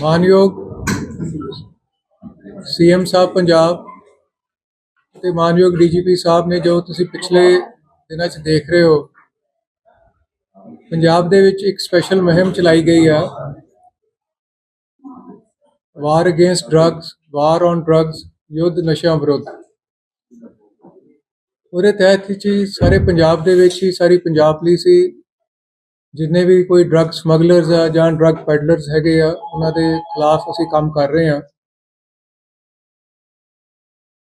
ਮਾਨਯੋਗ ਸੀਐਮ ਸਾਹਿਬ ਪੰਜਾਬ ਤੇ ਮਾਨਯੋਗ ਡੀਜੀਪੀ ਸਾਹਿਬ ਨੇ ਜੋ ਤੁਸੀਂ ਪਿਛਲੇ ਦਿਨਾਂ 'ਚ ਦੇਖ ਰਹੇ ਹੋ, ਪੰਜਾਬ ਦੇ ਵਿੱਚ ਇੱਕ ਸਪੈਸ਼ਲ ਮੁਹਿੰਮ ਚਲਾਈ ਗਈ ਆ। War against drugs war on drugs ਯੁੱਧ ਨਸ਼ਿਆਂ ਵਿਰੁੱਧ। ਉਹਦੇ ਤਹਿਤ ਹੀ ਸਾਰੇ ਪੰਜਾਬ ਦੇ ਵਿੱਚ ਹੀ ਸਾਰੀ ਪੰਜਾਬ ਪੁਲਿਸ ਹੀ ਜਿੰਨੇ ਵੀ ਕੋਈ ਡਰੱਗ ਸਮਗਲਰਸ ਆ ਜਾਂ ਡਰੱਗ ਪੈਡਲਰਸ ਹੈਗੇ ਆ, ਉਹਨਾਂ ਦੇ ਖਿਲਾਫ ਅਸੀਂ ਕੰਮ ਕਰ ਰਹੇ ਆ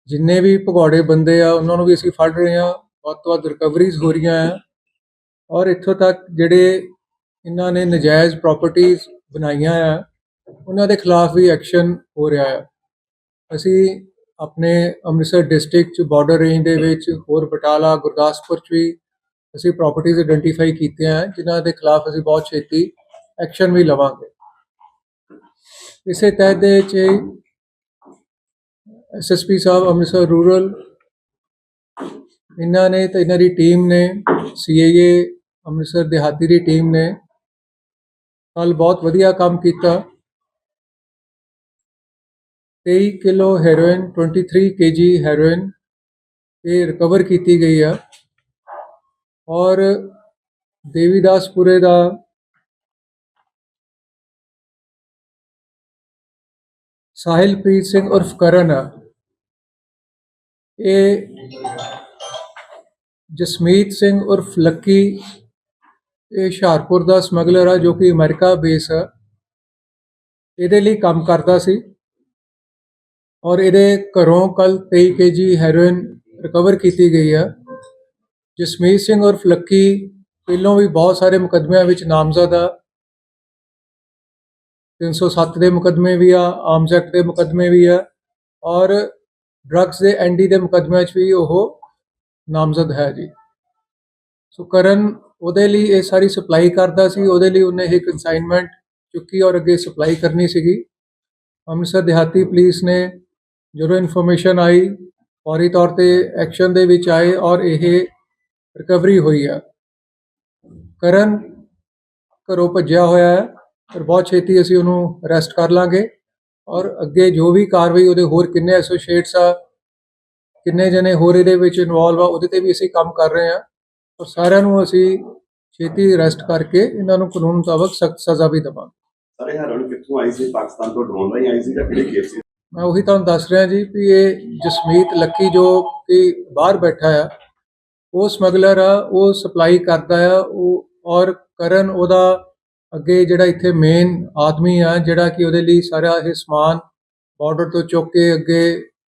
ਜਿੰਨੇ ਵੀ ਭਗੌੜੇ ਬੰਦੇ ਆ, ਉਹਨਾਂ ਨੂੰ ਵੀ ਅਸੀਂ ਫੜ ਰਹੇ ਆ ਵੱਧ ਤੋਂ ਵੱਧ ਰਿਕਵਰੀਜ਼ ਹੋ ਰਹੀਆਂ ਆ। ਔਰ ਇੱਥੋਂ ਤੱਕ ਜਿਹੜੇ ਇਹਨਾਂ ਨੇ ਨਜਾਇਜ਼ ਪ੍ਰਾਪਰਟੀਆਂ ਬਣਾਈਆਂ ਆ, ਉਹਨਾਂ ਦੇ ਖਿਲਾਫ ਵੀ ਐਕਸ਼ਨ ਹੋ ਰਿਹਾ ਆ। ਅਸੀਂ ਆਪਣੇ ਅੰਮ੍ਰਿਤਸਰ ਡਿਸਟ੍ਰਿਕਟ ਚ ਬਾਰਡਰ ਰੇਂਜ ਦੇ ਵਿੱਚ ਹੋਰ ਬਟਾਲਾ, ਗੁਰਦਾਸਪੁਰ ਚ ਵੀ ਅਸੀਂ ਪ੍ਰਾਪਰਟੀਆਂ ਆਇਡੈਂਟੀਫਾਈ ਕੀਤੀਆਂ ਹੈ, ਜਿਨ੍ਹਾਂ ਦੇ ਖਿਲਾਫ ਅਸੀਂ ਬਹੁਤ ਛੇਤੀ ਐਕਸ਼ਨ ਵੀ ਲਵਾਂਗੇ। ਇਸੇ ਤਹਿਤ ਦੇ ਵਿੱਚ ਐਸਐਸਪੀ ਸਾਹਿਬ, ਅੰਮ੍ਰਿਤਸਰ ਰੂਰਲ ਇਹਨਾਂ ਨੇ ਤੇ ਇਹਨਾਂ ਦੀ ਟੀਮ ਨੇ ਸੀਏਏ ਅੰਮ੍ਰਿਤਸਰ ਦਿਹਾਤੀ ਦੀ ਟੀਮ ਨੇ ਕੱਲ ਬਹੁਤ ਵਧੀਆ ਕੰਮ ਕੀਤਾ। 23 ਕਿਲੋ ਹੈਰੋਇਨ 23 ਕੇਜੀ ਹੈਰੋਇਨ ਇਹ ਰਿਕਵਰ ਕੀਤੀ ਗਈ ਆ। ਔਰ ਦੇਵੀਦਾਸਪੁਰੇ ਦਾ ਸਾਹਿਲਪ੍ਰੀਤ ਸਿੰਘ ਉਰਫ ਕਰਨ ਆ ਇਹ ਜਸਮੀਤ ਸਿੰਘ ਉਰਫ ਲੱਕੀ, ਇਹ ਹੁਸ਼ਿਆਰਪੁਰ ਦਾ ਸਮਗਲਰ ਆ ਜੋ ਕਿ ਅਮਰੀਕਾ ਬੇਸ ਆ। ਇਹਦੇ ਲਈ ਕੰਮ ਕਰਦਾ ਸੀ ਔਰ ਇਹਦੇ ਘਰੋਂ ਕੱਲ 23 ਕੇਜੀ ਹੈਰੋਇਨ ਰਿਕਵਰ ਕੀਤੀ ਗਈ ਆ। ਜਸਮੀਤ ਸਿੰਘ ਉਰਫ ਲੱਕੀ, ਪਹਿਲੋਂ ਵੀ ਬਹੁਤ ਸਾਰੇ ਮੁਕੱਦਮਿਆਂ ਵਿੱਚ ਨਾਮਜ਼ਦ ਆ। 307 ਦੇ ਮੁਕੱਦਮੇ ਵੀ ਆ ਆਰਮਸ ਐਕਟ ਦੇ ਮੁਕੱਦਮੇ ਵੀ ਆ ਔਰ ਡਰੱਗਸ ਦੇ ਐਨਡੀ ਦੇ ਮੁਕੱਦਮਿਆਂ 'ਚ ਵੀ ਉਹ ਨਾਮਜ਼ਦ ਹੈ ਜੀ। ਸੋ ਕਰਨ ਉਹਦੇ ਲਈ ਇਹ ਸਾਰੀ ਸਪਲਾਈ ਕਰਦਾ ਸੀ, ਉਹਦੇ ਲਈ ਉਹਨੇ ਇਹ ਕਨਸਾਈਨਮੈਂਟ ਚੁੱਕੀ ਔਰ ਅੱਗੇ ਸਪਲਾਈ ਕਰਨੀ ਸੀਗੀ। ਅੰਮ੍ਰਿਤਸਰ ਦਿਹਾਤੀ ਪੁਲਿਸ ਨੇ ਜਦੋਂ ਇਨਫੋਰਮੇਸ਼ਨ ਆਈ, ਫੌਰੀ ਤੌਰ ਤੇ ਐਕਸ਼ਨ ਦੇ ਵਿੱਚ ਆਏ ਔਰ ਇਹ ਰਿਕਵਰੀ ਹੋਈ ਆ। ਕਰਨ ਘਰੋਂ ਭੱਜਿਆ ਹੋਇਆ ਹੈ ਪਰ ਬਹੁਤ ਛੇਤੀ ਅਸੀਂ ਉਹਨੂੰ ਅਰੈਸਟ ਕਰ ਲਾਂਗੇ ਔਰ ਅੱਗੇ ਜੋ ਵੀ ਕਾਰਵਾਈ ਉਹਦੇ ਹੋਰ ਕਿੰਨੇ ਐਸੋਸੀਏਟਸ ਆ ਕਿੰਨੇ ਜਣੇ ਹੋਰ ਇਹਦੇ ਵਿੱਚ ਇਨਵੋਲਵ ਆ ਉਹਦੇ ਤੇ ਵੀ ਅਸੀਂ ਕੰਮ ਕਰ ਰਹੇ ਆ ਔਰ ਸਾਰਿਆਂ ਨੂੰ ਅਸੀਂ ਛੇਤੀ ਅਰੈਸਟ ਕਰਕੇ ਇਹਨਾਂ ਨੂੰ ਕਾਨੂੰਨ ਮੁਤਾਬਕ ਸਖਤ ਸਜ਼ਾ ਵੀ ਦੇਵਾਂਗੇ। ਸਾਰੇ ਹੈਰੋਇਨ ਕਿੱਥੋਂ ਆਈ ਸੀ? ਪਾਕਿਸਤਾਨ ਤੋਂ ਡਰੋਨ ਰਾਹੀਂ ਆਈ ਸੀ ਜਾਂ ਕਿਹੜੇ ਕੇਸ ਸੀ? ਮੈਂ ਉਹੀ ਤੁਹਾਨੂੰ ਦੱਸ ਰਿਹਾ ਜੀ ਵੀ ਇਹ ਜਸਮੀਤ ਲੱਕੀ ਜੋ ਕਿ ਬਾਹਰ ਬੈਠਾ ਆ ਉਹ ਸਮਗਲਰ ਆ, ਉਹ ਸਪਲਾਈ ਕਰਦਾ ਆ, ਉਹ ਔਰ ਕਰਨ ਉਹਦਾ ਅੱਗੇ ਜਿਹੜਾ ਇੱਥੇ ਮੇਨ ਆਦਮੀ ਆ, ਜਿਹੜਾ ਕਿ ਉਹਦੇ ਲਈ ਸਾਰਾ ਇਹ ਸਮਾਨ ਬਾਰਡਰ ਤੋਂ ਚੁੱਕ ਕੇ ਅੱਗੇ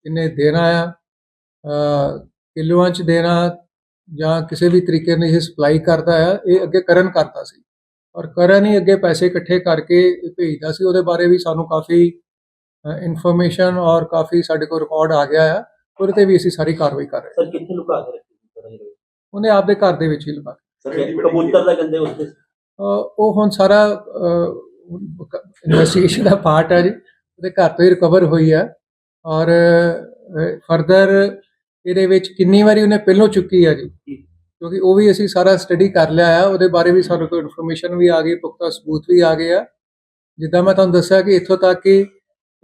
ਇਹਨੇ ਦੇਣਾ ਆ ਕਿਲੋਆਂ ਚ ਦੇਣਾ ਜਾਂ ਕਿਸੇ ਵੀ ਤਰੀਕੇ ਨਾਲ ਇਹ ਸਪਲਾਈ ਕਰਦਾ ਆ, ਇਹ ਅੱਗੇ ਕਰਨ ਕਰਦਾ ਸੀ। ਔਰ ਕਰਨ ਹੀ ਅੱਗੇ ਪੈਸੇ ਇਕੱਠੇ ਕਰਕੇ ਇਹ ਭੇਜਦਾ ਸੀ, ਉਹਦੇ ਬਾਰੇ ਵੀ ਸਾਨੂੰ ਕਾਫੀ ਇਨਫੋਰਮੇਸ਼ਨ ਔਰ ਕਾਫੀ ਸਾਡੇ ਕੋਲ ਰਿਕਾਰਡ ਆ ਗਿਆ ਆ, ਉਹਦੇ ਤੇ ਵੀ ਅਸੀਂ ਸਾਰੀ ਕਾਰਵਾਈ ਕਰ ਰਹੇ ਹਾਂ। ਸਰ, ਕਿੱਥੇ ਲੁਕਾ ਕੇ ਉਹਨੇ ਆਪਦੇ ਘਰ ਦੇ ਵਿੱਚ ਹੀ ਵੱਡੀ ਕਬੂਤਰ ਦਾ ਕਹਿੰਦੇ ਉੱਤੇ ਉਹ ਹੁਣ ਸਾਰਾ ਇਨਵੈਸਟੀਗੇਸ਼ਨ ਦਾ ਪਾਰਟ ਹੈ ਜੀ। ਉਹਦੇ ਘਰ ਤੋਂ ਹੀ ਰਿਕਵਰ ਹੋਈ ਹੈ। ਔਰ ਫਰਦਰ ਇਹਦੇ ਵਿੱਚ ਕਿੰਨੀ ਵਾਰੀ ਉਹਨੇ ਪਹਿਲੋਂ ਚੁੱਕੀ ਹੈ ਜੀ। ਕਿਉਂਕਿ ਉਹ ਵੀ ਅਸੀਂ ਸਾਰਾ ਸਟੱਡੀ ਕਰ ਲਿਆ ਆ। ਉਹਦੇ ਬਾਰੇ ਵੀ ਸਾਡੇ ਕੋਲ ਇਨਫੋਰਮੇਸ਼ਨ ਵੀ ਆ ਗਈ ਪੁਖਤਾ ਸਬੂਤ ਵੀ ਆ ਗਏ ਆ ਜਿੱਦਾਂ ਮੈਂ ਤੁਹਾਨੂੰ ਦੱਸਿਆ ਕਿ ਇੱਥੋਂ ਤੱਕ ਕਿ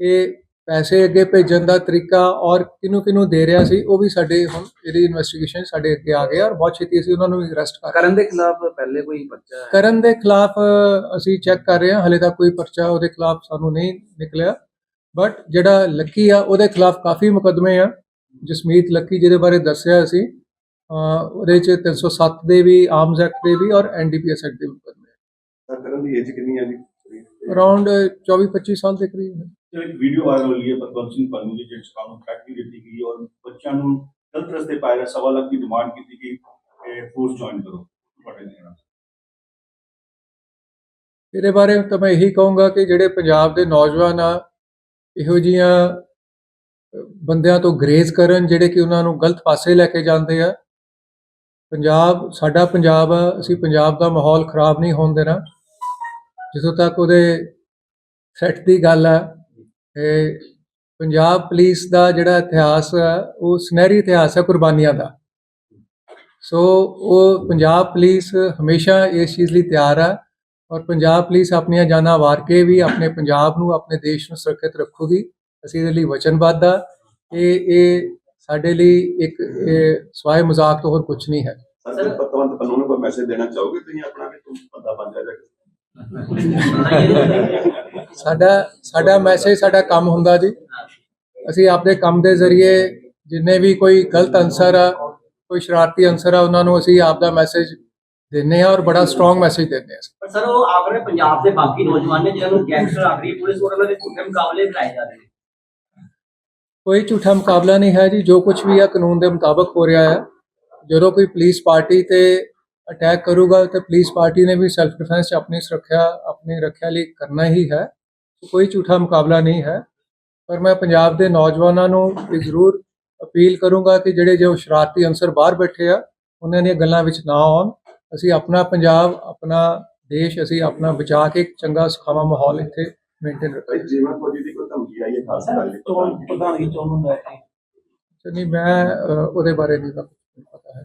ਇਹ ਪੈਸੇ ਅੱਗੇ ਭੇਜਣ ਦਾ ਤਰੀਕਾ ਔਰ ਕਿਹਨੂੰ ਕਿਹਨੂੰ ਦੇ ਰਿਹਾ ਸੀ ਉਹ ਵੀ ਸਾਡੇ ਹੁਣ ਇਹਦੀ ਇਨਵੈਸਟੀਗੇਸ਼ਨ ਸਾਡੇ ਅੱਗੇ ਆ ਗਿਆ ਔਰ ਬਹੁਤ ਛੇਤੀ ਅਸੀਂ ਉਹਨਾਂ ਨੂੰ ਅਰੈਸਟ ਕਰ ਕਰਨ ਦੇ ਖਿਲਾਫ ਪਹਿਲੇ ਕੋਈ ਬੱਚਾ ਹੈ? ਕਰਨ ਦੇ ਖਿਲਾਫ ਅਸੀਂ ਚੈੱਕ ਕਰ ਰਹੇ ਹਾਂ ਹਲੇ ਤੱਕ ਕੋਈ ਪਰਚਾ ਉਹਦੇ ਖਿਲਾਫ ਸਾਨੂੰ ਨਹੀਂ ਨਿਕਲਿਆ। ਬਟ ਜਿਹੜਾ ਲੱਕੀ ਆ ਉਹਦੇ ਖਿਲਾਫ ਕਾਫੀ ਮੁਕੱਦਮੇ ਆ। ਜਸਮੀਤ ਲੱਕੀ ਜਿਹਦੇ ਬਾਰੇ ਦੱਸਿਆ ਅਸੀਂ ਉਹਦੇ ਚ 307 ਦੇ ਵੀ ਆਰਮਸ ਐਕਟ ਦੇ ਵੀ ਔਰ ਐਨਡੀਪੀਐਸ ਐਕਟ ਦੇ ਵੀ ਮੁਕੱਦਮੇ ਸਰ ਕਰਨ ਦੀ ਏਜ ਕਿੰਨੀ ਹੈ ਜੀ? ਅਰਾਊਂਡ 24 25 ਸਾਲ ਦੇ ਕਰੀਬ ਨੇ ਜੋ ਇੱਕ ਵੀਡੀਓ ਵਾਇਰਲ ਹੋਈ ਹੈ ਪਤਵੰਤ ਸਿੰਘ ਪੰਨੂ ਦੀ ਜਿਸ ਕਾਨੂੰਨ ਥ੍ਰੈਟ ਵੀ ਦਿੱਤੀ ਗਈ ਔਰ ਬੱਚਿਆਂ ਨੂੰ ਗਲਤ ਰਸਤੇ ਪਾਇਆ ਗਿਆ ਸਵਾ ਲੱਖ ਦੀ ਡਿਮਾਂਡ ਕੀਤੀ ਗਈ ਫੋਰਸ ਜੁਆਇਨ ਕਰੋ। ਤੁਹਾਡੇ ਨਾਲ ਇਹਦੇ ਬਾਰੇ ਤਾਂ ਮੈਂ ਇਹੀ ਕਹੂੰਗਾ ਕਿ ਜਿਹੜੇ ਪੰਜਾਬ ਦੇ ਨੌਜਵਾਨ ਆ, ਇਹੋ ਜੀਆਂ ਬੰਦਿਆਂ ਤੋਂ ਗਰੇਜ਼ ਕਰਨ ਜਿਹੜੇ ਕਿ ਉਹਨਾਂ ਨੂੰ ਗਲਤ ਪਾਸੇ ਲੈ ਕੇ ਜਾਂਦੇ ਆ। ਪੰਜਾਬ, ਸਾਡਾ ਪੰਜਾਬ ਆ, ਅਸੀਂ ਪੰਜਾਬ ਦਾ ਮਾਹੌਲ ਖਰਾਬ ਨਹੀਂ ਹੋਣ ਦੇਣਾ। ਜਿੱਥੋਂ ਤੱਕ ਉਹਦੇ ਥ੍ਰੈਟ ਦੀ ਗੱਲ ਆ ਪੰਜਾਬ ਪੁਲਿਸ ਦਾ ਜਿਹੜਾ ਇਤਿਹਾਸ ਆ ਉਹ ਸੁਨਹਿਰੀ ਇਤਿਹਾਸ ਹੈ ਕੁਰਬਾਨੀਆਂ ਦਾ। ਸੋ ਉਹ ਪੰਜਾਬ ਪੁਲਿਸ ਹਮੇਸ਼ਾ ਇਸ ਚੀਜ਼ ਲਈ ਤਿਆਰ ਆ ਔਰ ਪੰਜਾਬ ਪੁਲਿਸ ਆਪਣੀਆਂ ਜਾਨਾਂ ਵਾਰ ਕੇ ਵੀ ਆਪਣੇ ਪੰਜਾਬ ਨੂੰ, ਆਪਣੇ ਦੇਸ਼ ਨੂੰ ਸੁਰੱਖਿਅਤ ਰੱਖੂਗੀ। ਅਸੀਂ ਇਹਦੇ ਲਈ ਵਚਨਬੱਧ ਆ ਇਹ ਇਹ ਸਾਡੇ ਲਈ ਇੱਕ, ਇਹ ਮਜ਼ਾਕ ਤੋਂ ਹੋਰ ਕੁਝ ਨਹੀਂ ਹੈ। ਸਰ ਪਤਵੰਤ ਪੰਨੂ ਨੂੰ ਕੋਈ ਮੈਸੇਜ ਦੇਣਾ ਚਾਹੋਗੇ ਤੁਸੀਂ ਆਪਣਾ ਵੀ ਤੂੰ ਬੰਦਾ ਬਣ ਜਾ ਸਾਡਾ ਸਾਡਾ ਮੈਸੇਜ ਸਾਡਾ ਕੰਮ ਹੁੰਦਾ ਜੀ। ਅਸੀਂ ਆਪਣੇ ਕੰਮ ਦੇ ਜ਼ਰੀਏ ਜਿੰਨੇ ਵੀ ਕੋਈ ਗਲਤ ਅਨਸਰ ਆ ਕੋਈ ਸ਼ਰਾਰਤੀ ਅਨਸਰ ਆ ਉਹਨਾਂ ਨੂੰ ਅਸੀਂ ਆਪ ਦਾ ਮੈਸੇਜ ਦਿੰਨੇ ਆ ਔਰ ਬੜਾ ਸਟਰੋਂਗ ਮੈਸੇਜ ਦਿੰਦੇ ਆ। ਪਰ ਸਰ ਉਹ ਆਖਰੇ ਪੰਜਾਬ ਦੇ ਬਾਕੀ ਨੌਜਵਾਨ ਨੇ ਜਿਹਨਾਂ ਨੂੰ ਗੈਂਗਸਟਰ ਆਖਰੀ ਪੁਲਿਸ ਉਹਨਾਂ ਦੇ ਝੂਠੇ ਮੁਕਾਬਲੇ ਕਰਾਏ ਜਾ ਰਹੇ ਨੇ। ਕੋਈ ਝੂਠਾ ਮੁਕਾਬਲਾ ਨਹੀਂ ਹੈ ਜੀ ਜੋ ਕੁਝ ਵੀ ਆ ਕਾਨੂੰਨ ਦੇ ਮੁਤਾਬਕ ਹੋ ਰਿਹਾ ਹੈ। ਜਦੋਂ ਕੋਈ ਪੁਲਿਸ ਪਾਰਟੀ ਤੇ ਅਟੈਕ ਕਰੂਗਾ ਤੇ ਪੁਲਿਸ ਪਾਰਟੀ ਨੇ ਵੀ ਸੈਲਫ ਡਿਫੈਂਸ 'ਚ ਆਪਣੀ ਸੁਰੱਖਿਆ ਆਪਣੀ ਰੱਖਿਆ ਲਈ ਕਰਨਾ ਹੀ ਹੈ। ਕੋਈ ਝੂਠਾ ਮੁਕਾਬਲਾ ਨਹੀਂ ਹੈ। ਪਰ ਮੈਂ ਪੰਜਾਬ ਦੇ ਨੌਜਵਾਨਾਂ ਨੂੰ ਇਹ ਜ਼ਰੂਰ ਅਪੀਲ ਕਰੂੰਗਾ ਕਿ ਜਿਹੜੇ ਜੋ ਸ਼ਰਾਰਤੀ ਅੰਸਰ ਬਾਹਰ ਬੈਠੇ ਆ ਉਹਨਾਂ ਦੀਆਂ ਗੱਲਾਂ ਵਿੱਚ ਨਾ ਆਉਣ। ਅਸੀਂ ਆਪਣਾ ਪੰਜਾਬ ਆਪਣਾ ਦੇਸ਼ ਅਸੀਂ ਆਪਣਾ ਬਚਾ ਕੇ ਇੱਕ ਚੰਗਾ ਸੁਖਾਵਾਂ ਮਾਹੌਲ ਇੱਥੇ ਮੇਨਟੇਨ ਭਾਈ ਜੀਵਨ ਫੌਜੀ ਦੀ ਕੋਈ ਧਮਕੀ ਆਈ ਹੈ ਖਾਸ ਗੱਲ ਚੋਣ ਪ੍ਰਧਾਨਗੀ ਚੋਣ ਨੂੰ ਲੈ ਕੇ ਨਹੀਂ ਮੈਂ ਉਹਦੇ ਬਾਰੇ ਨਹੀਂ ਪਤਾ ਹੈ।